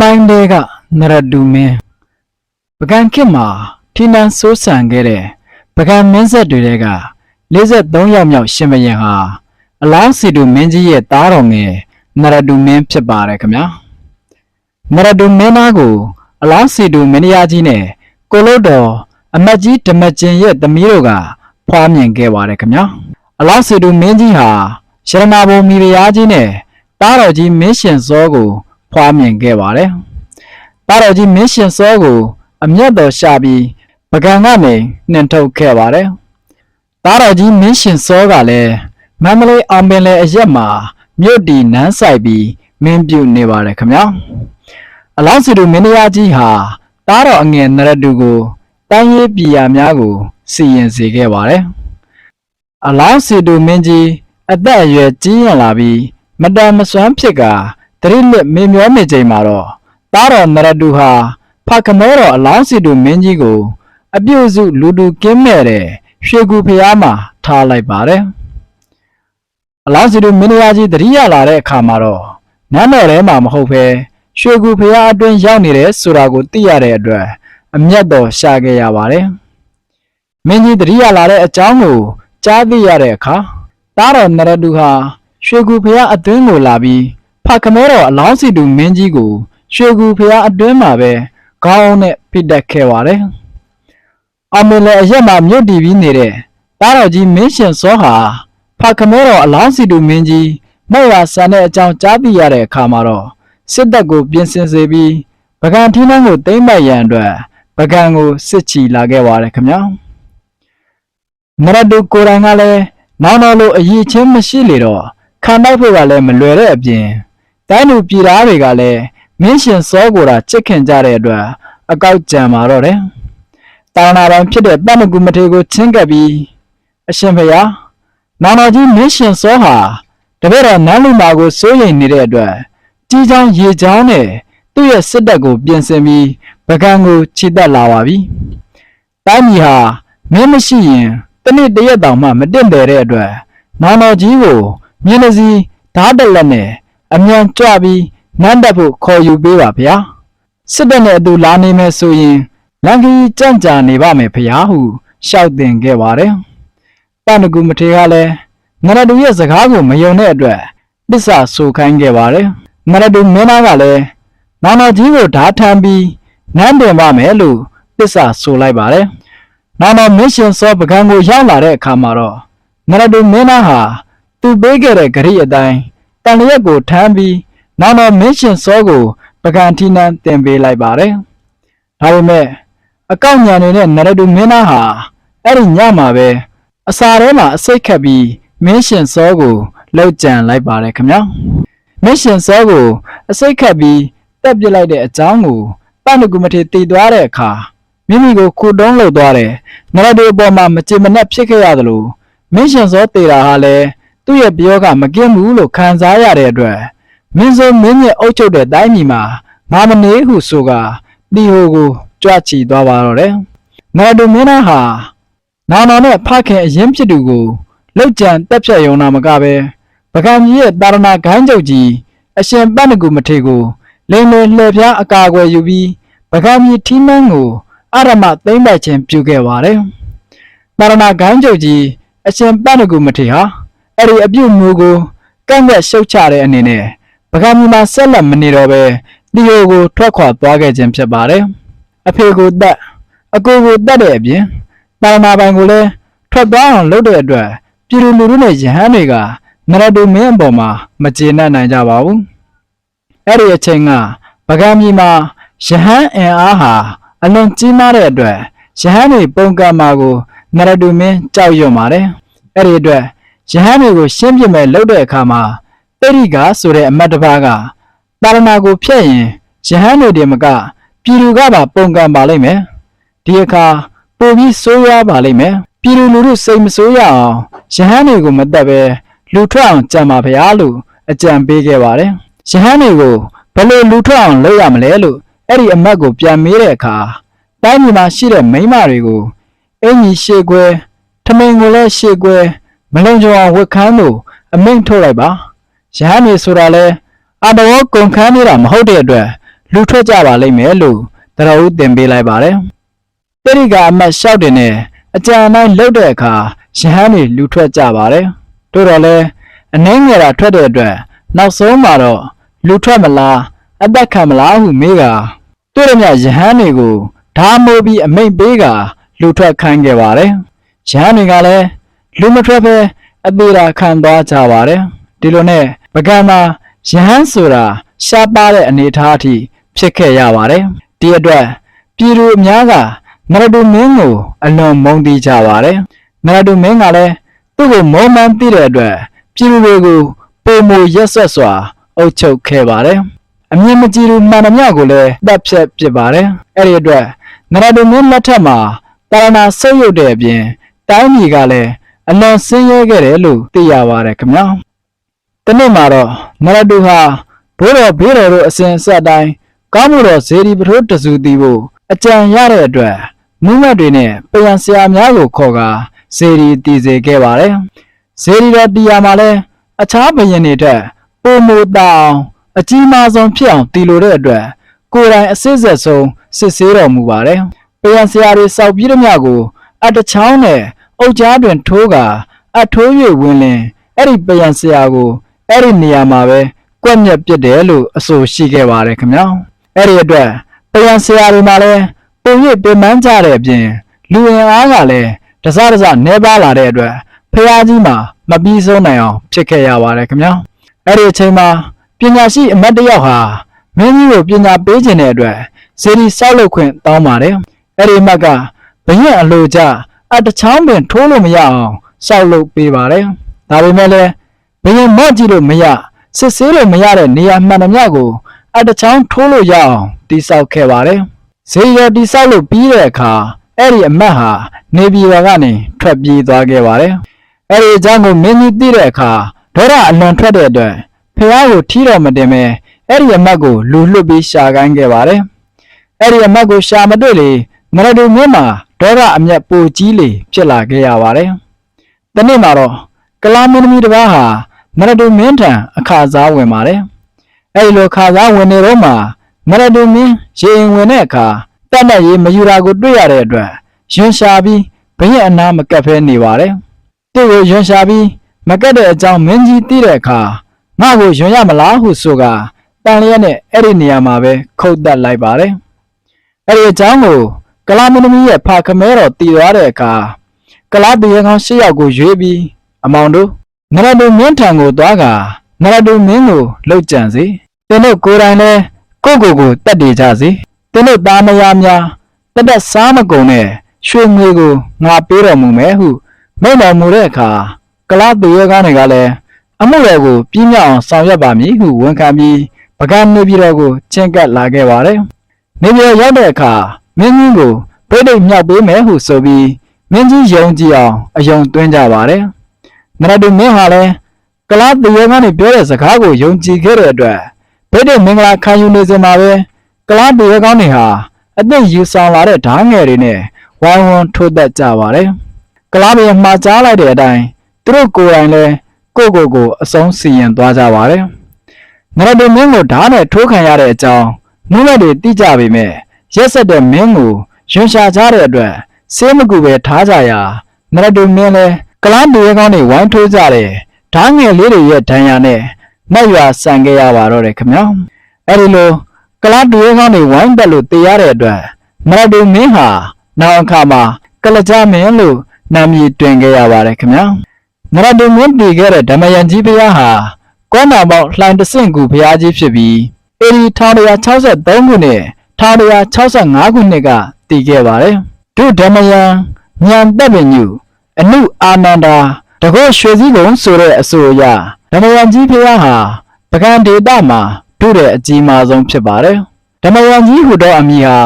မိုင်းတဲကနရဒူမင်းပကံခေတ်မှာထိနန်းစိုးစံခဲ့တဲ့ပကံမင်းဆက်တွေက53ယောက်မြောက်ရှင်ဘရင်ဟာအလောင်းစီတူမင်းကြီးရဲ့သားတော်ငယ်နရဒူမင်းဖြစ်ပါတယ်ခင်ဗျာနရဒူမင်းသားကို အလောင်းစီတူမင်းရားကြီးနဲ့ကိုလို့တော်အမတ်ကြီးဓမ္မကျင်ရဲ့သမီးတို့ကဖွားမြင်ခဲ့ပါတယ်ခင်ဗျာအလောင်းစီတူမင်းကြီးဟာရှရနာဘုံမိဖုရားကြီးနဲ့သားတော်ကြီးမင်းရှင်စောကို ဖွားမြင်ခဲ့ပါတယ်။တာတော်ကြီးမင်းရှင်စောကို အမျက်တော်ရှာပြီးပကံကနေနှင်ထုတ်ခဲ့ပါတယ်။တာတော်ကြီးမင်းရှင်စောကလည်းမန္တလေးအောင်ပင်လေအရက်မှာမြို့တီနန်းဆိုင်ပြီးမင်းပြုတ်နေပါတယ်ခင်ဗျာ။အလောင်းစီတူမင်းတရားကြီးဟာတာတော်အငယ်နရတူကိုတန်းရေးပြည်ရာများကိုစီရင်စေခဲ့ပါတယ်။အလောင်းစီတူမင်းကြီးအသက်အရွယ်ကြီးရင်လာပြီးမတန်မစွမ်းဖြစ်ကာ တရိလက်မေမျောနေချိန်မှာတော့တားတော်နရတုဟာဖခမဲတော်အလောင်းစီတူမင်းကြီးကို အပြုတ်စုလူတူကင်းမဲ့တဲ့ရွှေကူဖျားမှာထားလိုက်ပါတယ်အလောင်းစီတူမင်းသားကြီးတရိရလာတဲ့အခါမှာတော့နန်းတော်ထဲမှာမဟုတ်ဘဲရွှေကူဖျားအတွင်းရောက်နေတယ်ဆိုတာကိုသိရတဲ့အတွက်အမျက်တော်ရှာခဲ့ရပါတယ်မင်းကြီးတရိရလာတဲ့အကြောင်းကိုကြားသိရတဲ့အခါတားတော်နရတုဟာရွှေကူဖျားအတွင်းကိုလာပြီး ဖခမဲတော်အလောင်းစီတူမင်းကြီးကိုရွှေကူဖျားအတွင်းမှာပဲခေါင်းနဲ့ဖိတက်ခဲ့ပါတယ်။အမင်းလည်းအရက်မှာမြုပ်တီပြီးနေတဲ့တားတော်ကြီးမင်းရှင်စောဟာဖခမဲတော်အလောင်းစီတူမင်းကြီးမဲ့ရဆန်တဲ့အကြောင်းကြားသိရတဲ့အခါမှာတော့စစ်တပ်ကိုပြင်ဆင်စေပြီးပကံထင်းနှန်းကိုတိမ့်ပတ်ရန်အတွက်ပကံကိုစစ်ချီလာခဲ့ပါတယ်ခင်ဗျာ။မရတုကိုယ်တိုင်ကလည်းနောက်တော့လို့အရေးချင်းမရှိလေတော့ခံတိုက်ဖို့ကလည်းမလွယ်တဲ့အပြင် တိုင်းလူပြည်သားတွေကလည်းမင်းရှင်စောကိုယ်တာချစ်ခင်ကြတဲ့အတွက်အကောက်ကြံมาတော့တယ်။တာနာပိုင်းဖြစ်တဲ့ပတ်မကူမထေကိုချင်းကပ်ပြီးအရှင်ဖျားနာနာကြီးမင်းရှင်စောဟာတပည့်တော်နန်းလူမာကိုစိုးရိမ်နေတဲ့အတွက်ကြီးချောင်းရေချောင်းနဲ့သူ့ရဲ့စစ်တပ်ကိုပြင်ဆင်ပြီးပကံကိုခြိတက်လာပါပြီ။တိုင်းပြည်ဟာမင်းမရှိရင်တနေ့တရက်တောင်မှမတင့်တယ်တဲ့အတွက်နာနာကြီးကိုမြင်းစည်းဓာတ်တက်လက်နဲ့ အမြန်ကြွပြီးနန်းတက်ဖို့ခေါ်ယူပေးပါဗျာစစ်တပ်နဲ့အတူလာနေမယ်ဆိုရင်လန်ကီကြံ့ကြာနေပါမယ်ဗျာဟုရှောက်တင်ခဲ့ပါတယ်ပန္နကူမထေကလည်းနရတူရဲ့စကားကိုမယုံတဲ့အတွက်ပစ္စာဆိုခိုင်းခဲ့ပါတယ်နရတူမင်းသားကလည်းနာနာကြီးကိုဓာထမ်းပြီးနန်းတင်ပါမယ်လို့ပစ္စာဆိုလိုက်ပါတယ်နာနာမင်းရှင်စောပကံကိုရောက်လာတဲ့အခါမှာတော့နရတူမင်းသားဟာသူပေးခဲ့တဲ့ဂရိအတိုင်း တန်လျက်ကိုထမ်းပြီးနောက်တော့မင်းရှင်စောကိုပကံထီနန်းတင်ပေးလိုက်ပါတယ်။ဒါပေမဲ့အကောက်ညာနေတဲ့နရတူမင်းသားဟာအဲ့ဒီညမှာပဲအစာထဲမှာအစိတ်ခတ်ပြီးမင်းရှင်စောကိုလှုပ်ကြံလိုက်ပါတယ်ခင်ဗျာ။မင်းရှင်စောကိုအစိတ်ခတ်ပြီးတက်ပစ်လိုက်တဲ့အကြောင်းကိုပန္နကုမထေတည်သွားတဲ့အခါမိမိကိုခုတုံးလှုပ်သွားတယ်။နရတူအပေါ်မှာမကြေမနက်ဖြစ်ခဲ့ရသလိုမင်းရှင်စောတေတာဟာလည်း သူ့ရဲ့ပြောကမကင်းဘူးလို့ခံစားရတဲ့အတွက်မင်းစိုးမင်းရဲ့အုပ်ချုပ်တဲ့တိုင်းပြည်မှာငါမနေဟုဆိုကတီဟိုကိုကြွချီသွားပါတော့တယ်။နာဒူမင်းသားဟာနာနာနဲ့ဖခင်အရင်ဖြစ်သူကိုလှုပ်ကြံတက်ဖြတ်ယုံနာမကပဲပကံကြီးရဲ့တာရဏဂိုင်းချုပ်ကြီးအရှင်ပန့်နကူမထေကိုလိမ်လေလှည့်ဖျားအကာအကွယ်ယူပြီးပကံကြီးထီးမန်းကိုအရမသိမ့်ပိုက်ခြင်းပြုခဲ့ပါတယ်။တာရဏဂိုင်းချုပ်ကြီးအရှင်ပန့်နကူမထေဟာ အဲ့ဒီအပြုတ်မျိုးကိုကန့်ကွက်ရှုတ်ချတဲ့အနေနဲ့ပကံမီမှာဆက်လက်မနေတော့ပဲတီယိုကိုထွက်ခွာသွားခဲ့ခြင်းဖြစ်ပါတယ်။အဖေကိုတက်အကိုကိုတက်တဲ့အပြင်တာရဏပိုင်ကိုလည်းထွက်သွားအောင်လုပ်တဲ့အတွက်ပြည်သူလူထုနဲ့ယဟန်တွေကနရတူမင်းအပေါ်မှာမကျေနပ်နိုင်ကြပါဘူး။အဲ့ဒီအချိန်ကပကံမီမှာယဟန်အင်အားဟာအလွန်ကြီးမားတဲ့အတွက်ယဟန်တွေပုံကံမာကိုနရတူမင်းကြောက်ရွံ့ပါတယ်။အဲ့ဒီအတွက် ယဟန်တွေကိုရှင်းပြမယ်လုပ်တဲ့အခါမှာတိရိကဆိုတဲ့အမတ်တစ်ပါးကတာရဏကိုဖျက်ရင်ယဟန်တွေတည်းမကပြည်သူကပါပုံကံပါလိမ့်မယ်ဒီအခါပိုပြီးဆိုးရွားပါလိမ့်မယ်ပြည်သူလူထုစိတ်မဆိုးရအောင်ယဟန်တွေကိုမတက်ပဲလူထွက်အောင်ကြံပါဗျာလို့အကြံပေးခဲ့ပါတယ်ယဟန်တွေကိုဘယ်လိုလူထွက်အောင်လုပ်ရမလဲလို့အဲ့ဒီအမတ်ကိုပြန်မေးတဲ့အခါတိုင်းပြည်မှာရှိတဲ့မိန်းမတွေကိုအင်ကြီးရှေ့ကွဲထမိန်ကိုလည်းရှေ့ကွဲ မလုံခြုံအောင်ဝတ်ခမ်းလို့အမိန့်ထုတ်လိုက်ပါရဟန်းနေဆိုတာလဲအတော်ကုန်ခန်းနေတာမဟုတ်တဲ့အတွက်လူထွက်ကြပါလိမ့်မယ်လို့တရဦးတင်ပေးလိုက်ပါတယ်။တိရိကအမတ်လျှောက်တင်နဲ့အကြံအတိုင်းလှုပ်တဲ့အခါရဟန်းတွေလူထွက်ကြပါတယ်။တို့တော့လဲအနှင်းငယ်တာထွက်တဲ့အတွက်နောက်ဆုံးမှာတော့လူထွက်မလားအသက်ခံမလားဟုမေးကတွေ့ရမြရဟန်းတွေကိုဓာမိုးပြီးအမိန်ပေးကလူထွက်ခိုင်းခဲ့ပါတယ်။ရဟန်းတွေကလည်း လူမထွက်ပဲအသေးတာခံသွားကြပါတယ်။ဒီလိုနဲ့ပကံမှာယဟန်ဆိုတာရှားပါတဲ့အနေအထားအထိဖြစ်ခဲ့ရပါတယ်။ဒီအတွက်ပြည်သူအများကနရဒူမင်းကိုအလွန်မုန်းတီးကြပါတယ်။နရဒူမင်းကလည်းသူ့ကိုမုန်းမှန်းသိတဲ့အတွက်ပြည်သူတွေကိုပုံမရက်ဆက်စွာအုပ်ချုပ်ခဲ့ပါတယ်။အမြင့်မကြီးသူမှန်သမျှကိုလည်းတပ်ဖြတ်ပစ်ပါတယ်။အဲ့ဒီအတွက်နရဒူမင်းလက်ထက်မှာတာရဏဆုပ်ယုပ်တဲ့အပြင်တိုင်းပြည်ကလည်း အလွန်ဆင်းရဲခဲ့တယ်လို့သိရပါတယ်ခင်ဗျာ။တနေ့မှာတော့နရတူဟာဘိုးတော်ဘေးတော်တို့အစဉ်အဆက်တိုင်းကောင်းမှုတော်ဇေဒီပထိုးတစုတီဖို့အကြံရတဲ့အတွက်မူးမတ်တွေနဲ့ပြန်ဆရာများကိုခေါ်ကာဇေဒီတည်စေခဲ့ပါတယ်။ဇေဒီတော်တရားမှာလဲအခြားဘယင်တွေထက်ပုံမူတောင်အကြီးမားဆုံးဖြစ်အောင်တည်လိုတဲ့အတွက်ကိုယ်တိုင်အစစ်ဆက်ဆုံးစစ်ဆေးတော်မူပါတယ်။ပြန်ဆရာတွေစောက်ပြီးတဲ့မြကိုအတချောင်းနဲ့ အုတ်ကြားတွင်ထိုးကအထိုး၍ဝင်လင်အဲ့ဒီပယံဆရာကိုအဲ့ဒီနေရာမှာပဲကွက်မြက်ပစ်တယ်လို့အဆိုရှိခဲ့ပါတယ်ခင်ဗျာအဲ့ဒီအတွက်ပယံဆရာတွေမှာလည်းပုံရိပ်ပင်ပန်းကြတဲ့အပြင်လူဝင်အားကလည်းတစတစနေပါလာတဲ့အတွက်ဖះကြီးမှာမပြီးဆုံးနိုင်အောင်ဖြစ်ခဲ့ရပါတယ်ခင်ဗျာအဲ့ဒီအချိန်မှာပညာရှိအမတ်တယောက်ဟာမင်းကြီးကိုပညာပေးခြင်းတဲ့အတွက်ဇေဒီဆောက်လုပ်ခွင့်တောင်းပါတယ်အဲ့ဒီအမတ်ကဘရင်အလိုကြ အတချောင်းပင်ထိုးလို့မရအောင်စောက်လုပ်ပေးပါတယ်။ဒါပေမဲ့လည်းဘယင်မော့ကြည့်လို့မရစစ်ဆေးလို့မရတဲ့နေရာမှန်သမျှကိုအတချောင်းထိုးလို့ရအောင်တိစောက်ခဲ့ပါတယ်။ဈေးရတိစောက်လို့ပြီးတဲ့အခါအဲ့ဒီအမတ်ဟာနေပြည်တော်ကနေထွက်ပြေးသွားခဲ့ပါတယ်။အဲ့ဒီအကြောင်းကိုမင်းကြီးသိတဲ့အခါဒေါရအလွန်ထွက်တဲ့အတွက်ဖះကိုထီးတော်မတင်ပဲအဲ့ဒီအမတ်ကိုလူလွတ်ပြီးရှာခိုင်းခဲ့ပါတယ်။အဲ့ဒီအမတ်ကိုရှာမတွေ့လေ မရဒူမြင်းမှာဒေါရအမျက်ပိုကြီးလေဖြစ်လာခဲ့ရပါတယ်။တနေ့မှာတော့ကလာမင်းသမီးတစ်ပါးဟာမရဒူမင်းထံအခါစားဝင်ပါတယ်။အဲဒီလိုခါစားဝင်နေတော့မှမရဒူမင်းရေရင်ဝင်တဲ့အခါတက်နဲ့ရေမယူတာကိုတွေ့ရတဲ့အတွက်ယွန်ရှာပြီးဘရင်အနာမကက်ဖဲနေပါတယ်။သူ့ကိုယွန်ရှာပြီးမကက်တဲ့အကြောင်းမင်းကြီးသိတဲ့အခါငါ့ကိုယွန်ရမလားဟုဆိုကတန်လျက်နဲ့အဲ့ဒီနေရာမှာပဲခုတ်တက်လိုက်ပါတယ်။အဲ့ဒီအကြောင်းကို ကလာမင်းသမီးရဲ့ဖာခမဲတော်တည်သွားတဲ့အခါကလာတရေကောင်း၈ယောက်ကိုရွေးပြီးအမောင်တို့နရတုမင်းထံကိုသွားကနရတုမင်းကိုလှုပ်ကြံစေသင်တို့ကိုယ်တိုင်လဲကိုယ့်ကိုယ်ကိုတတ်တည်ကြစေသင်တို့သားမယားများတတ်တတ်စားမကုန်နဲ့ရွှေငွေကိုငါပေးတော်မူမယ်ဟုမိန့်တော်မူတဲ့အခါကလာတရေကောင်းတွေကလည်းအမှုတော်ကိုပြင်းပြအောင်ဆောင်ရွက်ပါမည်ဟုဝန်ခံပြီးပကံနေပြည်တော်ကိုချင်းကပ်လာခဲ့ပါတယ်နေပြည်တော်ရောက်တဲ့အခါ မင်းကြီးကိုပြိဋိတ်မြောက်ပေးမယ်ဟုဆိုပြီးမင်းကြီးယုံကြည်အောင်အယုံသွင်းကြပါတယ်။နရတုမင်းဟာလည်းကလားတရေကနေပြောတဲ့စကားကိုယုံကြည်ခဲ့တဲ့အတွက်ဗိဒိတ်မင်္ဂလာခံယူနေစဉ်မှာပဲကလားတရေကောင်းတွေဟာအသက်ယူဆောင်လာတဲ့ဓာငယ်တွေနဲ့ဝိုင်းဝန်းထိုးသက်ကြပါတယ်။ကလားဘယ်မှာကြားလိုက်တဲ့အတိုင်းသူတို့ကိုယ်တိုင်လည်းကိုယ့်ကိုယ်ကိုအဆုံးစီရင်သွားကြပါတယ်။နရတုမင်းကိုဓာတ်နဲ့ထိုးခံရတဲ့အကြောင်းနုမဲ့တွေသိကြပေမဲ့ ရက်ဆက်တဲ့မင်းကိုယွန်ရှာကြတဲ့အတွက်ဆေးမကူပဲထားကြရာနရတုမင်းလဲကလားတွေကောင်းတွေဝိုင်းထိုးကြတယ်ဓာငယ်လေးတွေရဲ့ဒဏ်ရာနဲ့နှက်ရွာဆန်ခဲ့ရပါတော့တယ်ခင်ဗျာအဲ့ဒီလိုကလားတွေကောင်းတွေဝိုင်းတက်လို့တေးရတဲ့အတွက်နရတုမင်းဟာနောက်အခါမှာကလကြမင်းလို့နာမည်တွင်ခဲ့ရပါတယ်ခင်ဗျာနရတုမင်းတည်ခဲ့တဲ့ဓမ္မယန်ကြီးဘုရားဟာကောနာပေါက်လှိုင်တဆင့်ကူဘုရားကြီးဖြစ်ပြီးအေဒီ1163ခုနှစ် 1165ခုနှစ်ကတည်ခဲ့ပါတယ်ဒုဓမ္မယံဉာဏ်တက်ပင်ညုအနုအာနန္ဒာတကောရွှေစည်းကုံဆိုတဲ့အဆိုအရဓမ္မယံကြီးဖျားဟာပကံဒေတာမှာဒုတဲ့အကြီးမားဆုံးဖြစ်ပါတယ်ဓမ္မယံကြီးဟူသောအမည်ဟာ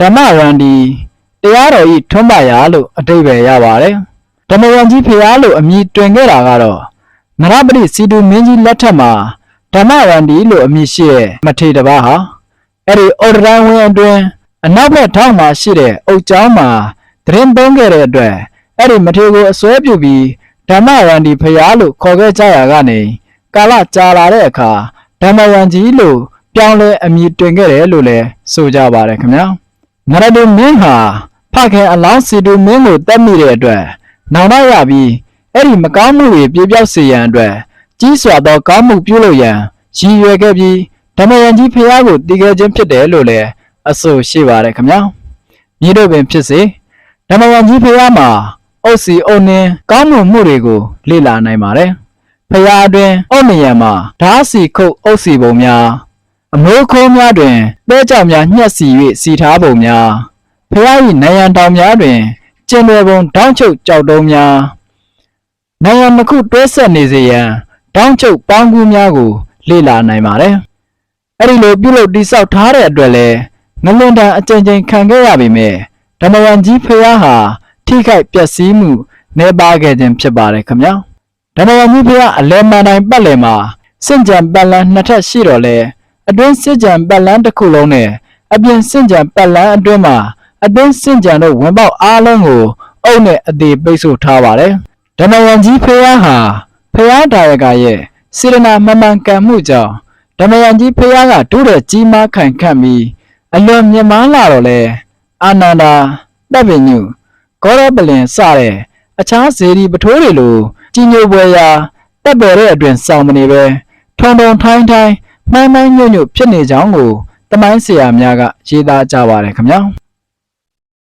ဓမ္မရန်ဒီတရားတော်ဤထွန်းပါရာလို့အတိပ္ပယ်ရပါတယ်ဓမ္မယံကြီးဖျားလို့အမည်တွင်ခဲ့တာကတော့နရပတိစီတုမင်းကြီးလက်ထက်မှာဓမ္မရန်ဒီလို့အမည်ရှိတဲ့မထေတပါးဟာ အဲ့ဒီအော်ဒရန်ဝင်အတွင်းအနောက်ဘက်ထောင်းမှာရှိတဲ့အုတ်ကျောင်းမှာတရင်သုံးခဲ့တဲ့အတွက်အဲ့ဒီမထေကိုအစွဲပြုပြီးဓမ္မရန်ဒီဖျားလို့ခေါ်ခဲ့ကြရကနေကာလကြာလာတဲ့အခါဓမ္မရန်ကြီးလို့ပြောင်းလဲအမည်တွင်ခဲ့တယ်လို့လည်းဆိုကြပါတယ်ခင်ဗျာနရဒူမင်းဟာဖခင်အလောင်းစီတူမင်းကိုတတ်မိတဲ့အတွက်နောင်တရပြီးအဲ့ဒီမကောင်းမှုတွေပြေပြောက်စေရန်အတွက်ကြီးစွာသောကောင်းမှုပြုလုပ်ရန်ရည်ရွယ်ခဲ့ပြီး ဓမ္မယန်ကြီးဖျားကိုတည်ခဲ့ခြင်းဖြစ်တယ်လို့လည်းအဆိုရှိပါတယ်ခင်ဗျာမြေတို့ပင်ဖြစ်စေဓမ္မယန်ကြီးဖျားမှာအုပ်စီအုပ်နှင်းကောင်းမှုမှုတွေကိုလေ့လာနိုင်ပါတယ်ဖျားအတွင်အုပ်မယံမှာဓာတ်စီခုတ်အုပ်စီပုံများအမိုးခိုးများတွင်ပဲကြောင်များညှက်စီ၍စီထားပုံများဖျား၏နယံတောင်များတွင်ကျင်တွေပုံတောင်းချုပ်ကြောက်တုံးများနယံတစ်ခုတွဲဆက်နေစေရန်တောင်းချုပ်ပေါင်းကူးများကိုလေ့လာနိုင်ပါတယ် အဲ့ဒီလိုပြုလုပ်တိဆောက်ထားတဲ့အတွက်လည်းငလင်တန်အကြိမ်ကြိမ်ခံခဲ့ရပေမဲ့ဓမ္မယန်ကြီးဖျားဟာထိခိုက်ပျက်စီးမှုနေပါခဲ့ခြင်းဖြစ်ပါတယ်ခင်ဗျာဓမ္မယန်ကြီးဖျားအလဲမန်တိုင်းပတ်လည်မှာစင့်ကြံပတ်လန်းနှစ်ထပ်ရှိတော့လဲအတွင်းစင့်ကြံပတ်လန်းတစ်ခုလုံးနဲ့အပြင်စင့်ကြံပတ်လန်းအတွင်းမှာအတွင်းစင့်ကြံတို့ဝင်ပေါက်အားလုံးကိုအုပ်နဲ့အသေးပိတ်ဆို့ထားပါတယ်ဓမ္မယန်ကြီးဖျားဟာဖျားဒါယကရဲ့စေရနာမမှန်ကန်မှုကြောင့် ဓမ္မယန်ကြီးဖျားကတူးတဲ့ကြီးမားခိုင်ခန့်ပြီးအလွန်မြင့်မားလာတော့လဲအာနန္ဒာတပ်ပင်ညုကောရပလင်စတဲ့အခြားဇေဒီပထိုးတွေလိုကြီးညိုပွဲရာတက်ပေါ်တဲ့အတွင်ဆောင်မနေပဲထုံထုံထိုင်းထိုင်းမှန်းမှန်းညွတ်ညွတ်ဖြစ်နေကြောင်းကိုတမိုင်းဆရာများကရေးသားကြပါတယ်ခင်ဗျာ